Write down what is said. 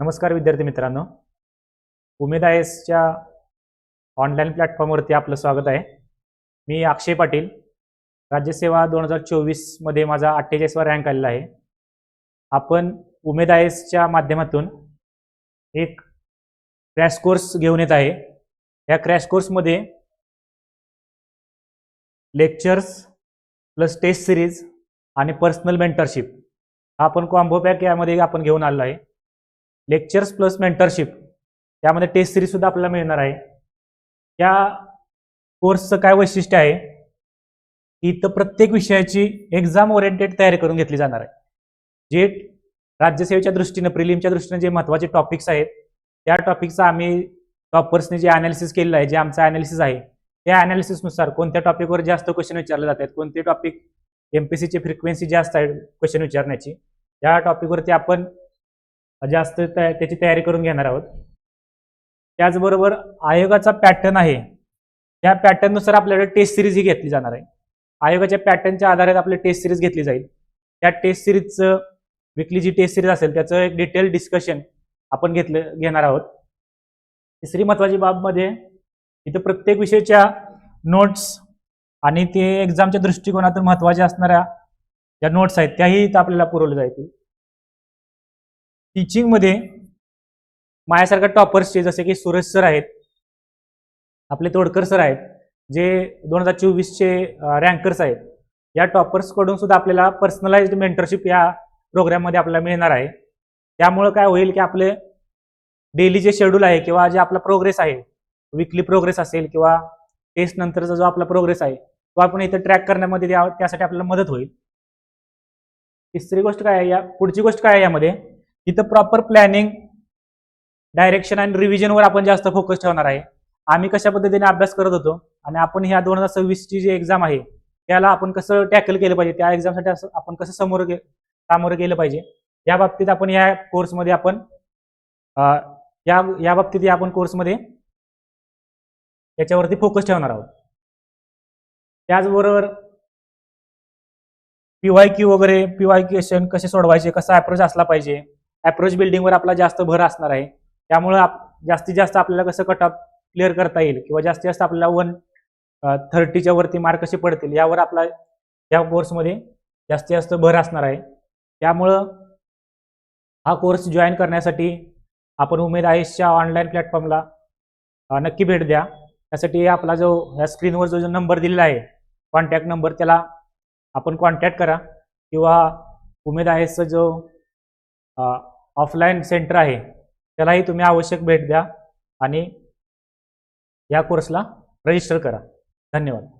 नमस्कार विद्यार्थी मित्रांनो. उमेद आय एसच्या ऑनलाईन प्लॅटफॉर्मवरती आपलं स्वागत आहे. मी अक्षय पाटील. राज्यसेवा दोन हजार चोवीसमध्ये माझा अठ्ठेचाळीसवा रँक आलेला आहे. आपण उमेद आय एसच्या माध्यमातून एक क्रॅश कोर्स घेऊन येत आहे. या क्रॅश कोर्समध्ये लेक्चर्स प्लस टेस्ट सिरीज आणि पर्सनल मेंटरशिप हा आपण कॉम्बो पॅक यामध्ये आपण घेऊन आलेलो आहे. लेक्चर्स प्लस मेंटरशिप त्यामध्ये टेस्ट सिरीजसुद्धा आपल्याला मिळणार आहे. या कोर्सचं काय वैशिष्ट्य आहे? की इथं प्रत्येक विषयाची एक्झाम ओरिएंटेड तयारी करून घेतली जाणार आहे. जे राज्यसेवेच्या दृष्टीनं प्रिलिमच्या दृष्टीनं जे महत्त्वाचे टॉपिक्स आहेत त्या टॉपिकचं आम्ही टॉपर्सने जे अनालिसिस केलेलं आहे जे आमचं अनालिसिस आहे त्या अनालिसिसनुसार कोणत्या टॉपिकवर जास्त क्वेश्चन विचारले जातात कोणते टॉपिक एम पी सीची फ्रिक्वेन्सी जास्त आहे क्वेश्चन विचारण्याची त्या टॉपिकवरती आपण जास्त त्याची तयारी करून घेणार आहोत. त्याचबरोबर आयोगाचा पॅटर्न आहे. त्या पॅटर्ननुसार आपल्याकडे टेस्ट सिरीज ही घेतली जाणार आहे. आयोगाच्या पॅटर्नच्या आधारे आपली टेस्ट सिरीज घेतली जाईल. त्या टेस्ट सिरीजचं विकली जी टेस्ट सिरीज असेल त्याचं एक डिटेल डिस्कशन आपण घेतलं घेणार आहोत. तिसरी महत्वाची बाबमध्ये इथं प्रत्येक विषयाच्या नोट्स आणि ते एक्झामच्या दृष्टिकोनातून महत्त्वाच्या असणाऱ्या ज्या नोट्स आहेत त्याही इथं आपल्याला पुरवल्या जातील. टीचिंगमध्ये माझ्यासारख्या टॉपर्सचे जसे की सुरेश सर आहेत आपले तोडकर सर आहेत जे दोन हजार चोवीसचे रँकर्स आहेत या टॉपर्सकडून सुद्धा आपल्याला पर्सनलाइज्ड मेंटरशिप या प्रोग्राममध्ये आपल्याला मिळणार आहे. त्यामुळं काय होईल की आपले डेली जे शेड्यूल आहे किंवा जे आपला प्रोग्रेस आहे विकली प्रोग्रेस असेल किंवा टेस्ट नंतरचा जो आपला प्रोग्रेस आहे तो आपण इथं ट्रॅक करण्यामध्ये त्यासाठी आपल्याला मदत होईल. तिसरी गोष्ट काय आहे या पुढची गोष्ट काय आहे यामध्ये इथं प्रॉपर प्लॅनिंग डायरेक्शन आणि रिव्हिजनवर आपण जास्त फोकस ठेवणार आहे. आम्ही कशा पद्धतीने अभ्यास करत होतो आणि आपण ह्या दोन हजार सव्वीसची जी एक्झाम आहे त्याला आपण कसं टॅकल केलं पाहिजे? त्या एक्झामसाठी असं आपण कसं समोर गे सामोरं गेलं पाहिजे? या बाबतीत आपण या कोर्समध्ये आपण या या बाबतीत या आपण कोर्समध्ये याच्यावरती फोकस ठेवणार आहोत. त्याचबरोबर पीवाय क्यू वगैरे पीवाय क्वेश्चन कसे सोडवायचे कसा अप्रोच असला पाहिजे अप्रोच बिल्डिंगवर आपला जास्त भर असणार आहे. त्यामुळं आप जास्तीत जास्त आपल्याला कसं कट ऑफ क्लिअर करता येईल किंवा जास्तीत जास्त आपल्याला वन थर्टीच्या वरती मार्क कसे पडतील यावर आपला या कोर्समध्ये जास्तीत जास्त भर असणार आहे. त्यामुळं हा कोर्स जॉईन करण्यासाठी आपण उमेद आयुषच्या ऑनलाईन प्लॅटफॉर्मला नक्की भेट द्या. त्यासाठी आपला जो या स्क्रीनवर जो जो नंबर दिलेला आहे कॉन्टॅक्ट नंबर त्याला आपण कॉन्टॅक्ट करा. किंवा उमेद आयसचा जो ऑफलाईन सेंटर आहे त्यालाही तुम्ही आवश्यक भेट द्या आणि या कोर्सला रजिस्टर करा. धन्यवाद.